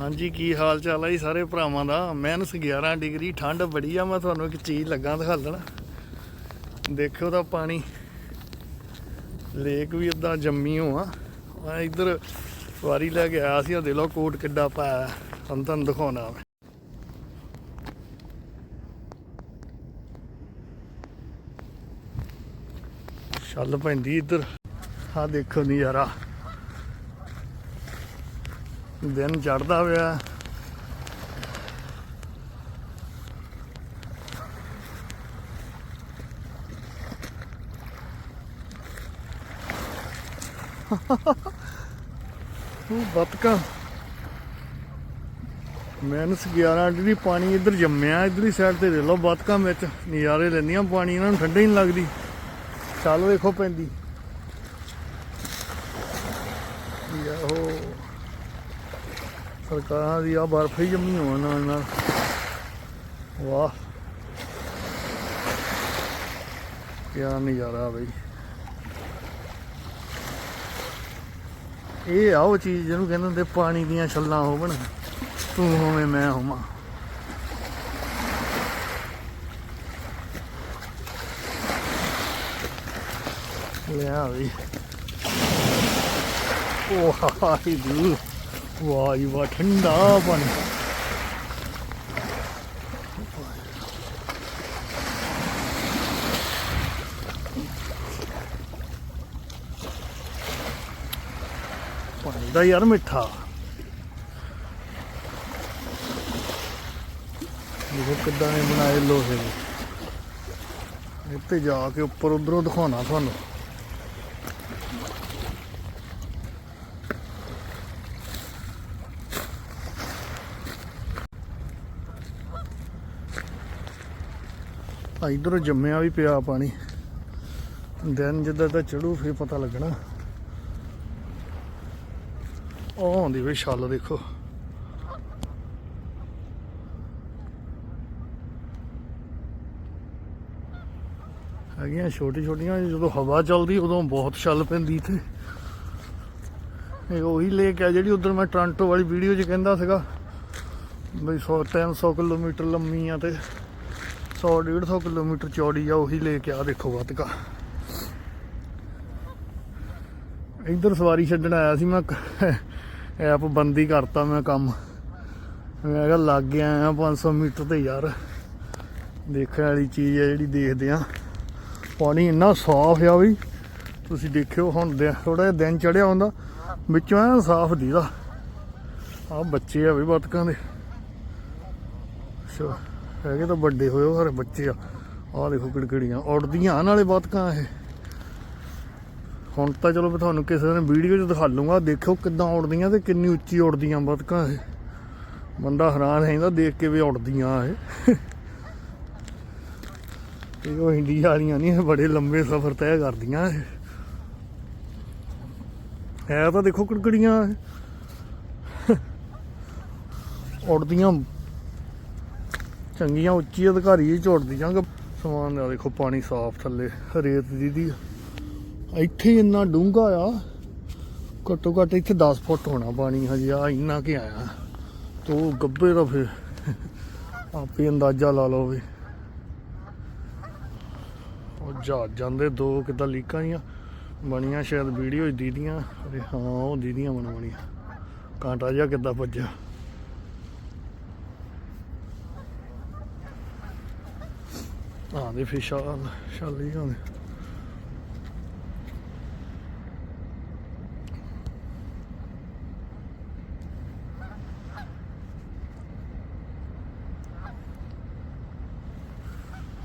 ਹਾਂਜੀ, ਕੀ ਹਾਲ ਚਾਲ ਹੈ ਜੀ ਸਾਰੇ ਭਰਾਵਾਂ ਦਾ? ਮਾਈਨਸ 11 ਡਿਗਰੀ, ਠੰਡ ਬੜੀ ਆ, ਮੈਂ ਤੁਹਾਨੂੰ ਇੱਕ ਚੀਜ਼ ਲੱਗਾ ਦਿਖਾ ਦੇਣਾ। ਦੇਖੋ ਤਾਂ ਪਾਣੀ। ਲੇਕ ਵੀ ਇਦਾਂ ਜੰਮੀ ਹੋ ਆ ਇੱਧਰ ਵਾਰੀ ਲੈ ਕੇ ਆਇਆ ਸੀ ਆ ਦੇ ਲੋ ਕੋਟ ਕਿੱਡਾ ਪਾਇਆ ਤੁਹਾਨੂੰ ਤੁਹਾਨੂੰ ਦਿਖਾਉਣਾ ਛੱਲ ਪੈਂਦੀ ਇੱਧਰ। ਆ ਦੇਖੋ ਨਜ਼ਾਰਾ। ਦਿਨ ਚੜਦਾ ਪਿਆ। ਉਹ ਬਤਕਾਂ। ਮੈਨਸ 11 ਡਿਗਰੀ ਪਾਣੀ ਇੱਧਰ ਜੰਮਿਆ, ਇੱਧਰਲੀ ਸਾਈਡ ਤੇ ਦੇ ਲਓ, ਬਤਕਾਂ ਵਿੱਚ ਨਜ਼ਾਰੇ ਲੈਂਦੀਆਂ, ਪਾਣੀ ਇਹਨਾਂ ਨੂੰ ਠੰਡੇ ਹੀ ਨਹੀਂ ਲੱਗਦੀ। ਚੱਲ ਵੇਖੋ ਪੈਂਦੀ। ਯਾਹੋ। ਸਰਕਾਰਾਂ ਦੀ ਆ ਬਰਫ ਹੀ ਜੰਮੀ ਹੋਣ ਨਾਲ ਨਾਲ। ਵਾਹ। ਕਿਆ ਨਜ਼ਾਰਾ ਬਈ। ਇਹ ਆ ਉਹ ਚੀਜ਼ ਜਿਹਨੂੰ ਕਹਿੰਦੇ ਹੁੰਦੇ ਪਾਣੀ ਦੀਆਂ ਛੱਲਾਂ ਹੋਵਣ ਤੂੰ ਹੋਵੇਂ ਮੈਂ ਹੋਵਾਂ। ਲਿਆ ਬਈ। ਉਹ ਹਾਈ ਦੂ ਵਾਹ ਜੀ ਵਾਹ ਠੰਡਾ ਪਾਣੀ ਪਾਣੀ ਦਾ ਯਾਰ ਮਿੱਠਾ ਦੇਖੋ ਕਿੱਦਾਂ ਨੇ ਬਣਾਏ ਲੋਹੇ ਦੇ ਇੱਥੇ ਜਾ ਕੇ ਉੱਪਰ ਉਧਰੋਂ ਦਿਖਾਉਣਾ ਤੁਹਾਨੂੰ ਇਧਰੋਂ ਜੰਮਿਆ ਵੀ ਪਿਆ ਪਾਣੀ। ਦਿਨ ਜਿੱਦਾਂ ਤਾਂ ਚੜੂ, ਫੇਰ ਪਤਾ ਲੱਗਣਾ। ਉਹ ਆਉਂਦੀ ਵੇ ਛੱਲ, ਦੇਖੋ। ਹੈਗੀਆਂ ਛੋਟੀ ਛੋਟੀਆਂ ਜਦੋਂ ਹਵਾ ਚੱਲਦੀ, ਉਦੋਂ ਬਹੁਤ ਛੱਲ ਪੈਂਦੀ ਇੱਥੇ। ਇਹ ਉਹੀ ਲੇਕ ਹੈ ਜਿਹੜੀ ਉਧਰ ਮੈਂ ਟ੍ਰਾਂਟੋ ਵਾਲੀ ਵੀਡੀਓ 'ਚ ਕਹਿੰਦਾ ਸੀਗਾ ਬਈ 100 300 ਕਿਲੋਮੀਟਰ ਲੰਮੀ ਆ ਤੇ। 100 150 ਕਿਲੋਮੀਟਰ ਚੌੜੀ ਆ, ਉਹੀ ਲੈ ਕੇ ਆ ਦੇਖੋ ਵਤਕਾ ਇੱਧਰ ਸਵਾਰੀ ਛੱਡਣ ਆਇਆ ਸੀ ਮੈਂ ਐਪ ਬੰਦੀ ਕਰਤਾ ਮੈਂ ਕੰਮ। ਮੈਂ ਕਿਹਾ ਲੱਗ ਗਿਆ ਆ 500 ਮੀਟਰ ਤੇ ਯਾਰ। ਦੇਖਣ ਵਾਲੀ ਚੀਜ਼ ਆ ਜਿਹੜੀ ਦੇਖਦੇ ਆ। ਪਾਣੀ ਇੰਨਾ ਸਾਫ਼ ਆ ਵੀ ਤੁਸੀਂ ਦੇਖਿਓ ਹੁਣ ਥੋੜਾ ਜਿਹਾ ਦਿਨ ਚੜਿਆ ਹੁੰਦਾ, ਵਿੱਚੋਂ ਐ ਸਾਫ਼ ਦੀਦਾ। ਆ ਬੱਚੇ ਆ ਵੀ ਬਤਕਾਂ ਦੇ। ਅੱਛਾ ਹੈਗੇ ਤਾਂ ਵੱਡੇ ਹੋਏ ਉਹ ਸਾਰੇ ਬੱਚੇ ਆ। ਆ ਦੇਖੋ ਕਿੜਕਿੜੀਆਂ। ਉੜਦੀਆਂ ਨਾਲੇ ਬਤਕਾਂ ਇਹ। ਹੁਣ ਤਾਂ ਚਲੋ ਮੈਂ ਤੁਹਾਨੂੰ ਕਿਸੇ ਦਿਨ ਵੀਡੀਓ 'ਚ ਦਿਖਾ ਲੂੰਗਾ ਦੇਖਿਓ ਕਿੱਦਾਂ ਉੜਦੀਆਂ ਤੇ ਕਿੰਨੀ ਉੱਚੀ ਉੜਦੀਆਂ ਬਤਕਾਂ ਇਹ। ਬੰਦਾ ਹੈਰਾਨ ਹੈ ਦੇਖ ਕੇ ਵੀ ਉੜਦੀਆਂ ਇਹ। ਇਹ ਉਹ ਇੰਡੀਆ ਵਾਲੀਆਂ ਨਹੀਂ ਬੜੇ ਲੰਬੇ ਸਫ਼ਰ ਤੈਅ ਕਰਦੀਆਂ ਇਹ। ਹੈ ਤਾਂ ਦੇਖੋ ਕੜਕੜੀਆਂ ਇਹ। ਉੜਦੀਆਂ ਚੰਗੀਆਂ, ਉੱਚੀ ਅਧਿਕਾਰੀ ਚ ਉੜਦੀਆਂ ਸਮਾਨ ਦਾ ਦੇਖੋ, ਪਾਣੀ ਸਾਫ਼ ਥੱਲੇ, ਰੇਤ ਦੀ ਦੀ ਇੱਥੇ ਇੰਨਾ ਡੂੰਘਾ ਆ, ਘੱਟੋ ਘੱਟ ਇੱਥੇ 10 ਫੁੱਟ ਹੋਣਾ ਪਾਣੀ ਹਜੇ, ਆ ਇੰਨਾ ਕਿ ਆਇਆ। ਤੋ ਗੱਬੇ ਦਾ ਫਿਰ ਆਪੇ ਅੰਦਾਜ਼ਾ ਲਾ ਲਓ ਵੀ। ਉਹ ਜਹਾਜ਼ਾਂ ਦੇ ਦੋ ਕਿੱਦਾਂ ਲੀਕਾਂ ਜੀਆਂ, ਬਣੀਆਂ ਸ਼ਾਇਦ ਵੀਡੀਓ ਦੀਦੀਆਂ, ਅਰੇ ਹਾਂ, ਉਹ ਦੀਦੀਆਂ ਬਣ ਕਾਂਟਾ ਜਿਹਾ ਕਿੱਦਾਂ ਵੱਜਿਆ ਹਾਂ ਦੇ ਫਿਰ ਸ਼ਾਲ ਸ਼ਾਲੀ ਹੁੰਦੇ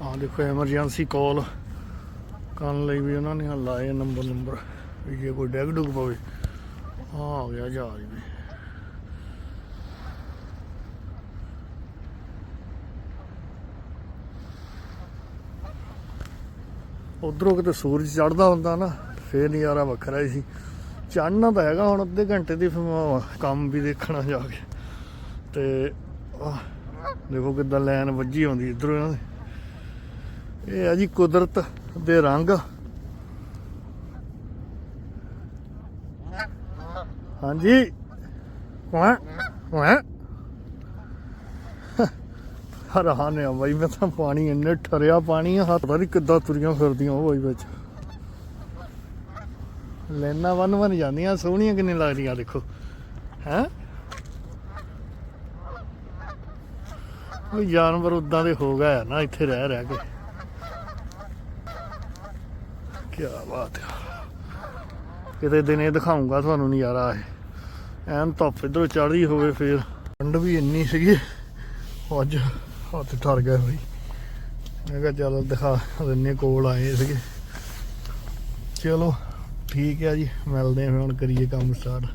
ਹਾਂ ਦੇਖੋ ਐਮਰਜੈਂਸੀ ਕਾਲ ਕਰਨ ਲਈ ਵੀ ਉਹਨਾਂ ਨੇ ਲਾਏ ਨੰਬਰ ਨੰਬਰ ਵੀ ਜੇ ਕੋਈ ਡੈਗ ਡੁੱਗ ਪਵੇ ਆ ਆ ਗਿਆ ਜਹਾਜ਼ ਵੀ ਉਧਰੋਂ ਕਿਤੇ ਸੂਰਜ ਚੜਦਾ ਹੁੰਦਾ ਨਾ, ਫੇਰ ਨਜ਼ਾਰਾ ਵੱਖਰਾ ਹੀ ਸੀ। ਚੜਨਾ ਤਾਂ ਹੈਗਾ, ਹੁਣ ਅੱਧੇ ਘੰਟੇ ਦੀ ਫਿਰ ਕੰਮ ਵੀ ਦੇਖਣਾ ਜਾ ਕੇ। ਤੇ ਦੇਖੋ ਕਿੱਦਾਂ ਲਾਈਨ ਵੱਜੀ ਆਉਂਦੀ ਇਧਰੋਂ ਇਹਨਾਂ ਦੀ। ਇਹ ਆ ਜੀ ਕੁਦਰਤ ਦੇ ਰੰਗ। ਹਾਂਜੀ। ਹਾਂ ਹੈ ਹਰਾਨ ਆ ਬਾਈ, ਮੈਂ ਤਾਂ ਪਾਣੀ ਇੰਨੇ ਠਰਿਆ ਪਾਣੀ ਆ, ਹੱਥ ਪਤਾ ਨਹੀਂ ਕਿੱਦਾਂ ਤੁਰੀਆਂ ਫਿਰਦੀਆਂ ਉਹ ਬਾਈ ਵਿੱਚ। ਲੈਣਾ ਵਨ ਵਨ ਜਾਂਦੀਆਂ, ਸੋਹਣੀਆਂ ਕਿੰਨੇ ਲੱਗਦੀਆਂ ਦੇਖੋ। ਹੈ? ਉਹ ਜਾਨਵਰ ਉਦਾਂ ਦੇ ਹੋ ਗਏ ਨਾ, ਇੱਥੇ ਰਹਿ ਰਹਿ ਕੇ। ਕੀ ਬਾਤ ਹੈ ਕਿਤੇ ਦਿਨੇ ਦਿਖਾਉਂਗਾ ਤੁਹਾਨੂੰ ਨਜ਼ਾਰਾ ਇਹ। ਐਨ ਧੁੱਪ ਇਧਰੋਂ ਚੜ੍ਹਦੀ ਹੋਵੇ ਫੇਰ। ਠੰਡ ਵੀ ਇੰਨੀ ਸੀਗੀ। ਅੱਜ ਹੱਥ ਠਰ ਗਿਆ ਬਈ ਮੈਂ ਕਿਹਾ ਚੱਲ ਦਿਖਾ ਦਿੰਨੇ ਕੋਲ ਆਏ ਸੀਗੇ। ਚਲੋ, ਠੀਕ ਹੈ ਜੀ, ਮਿਲਦੇ ਹਾਂ ਹੁਣ ਕਰੀਏ ਕੰਮ ਸਟਾਰਟ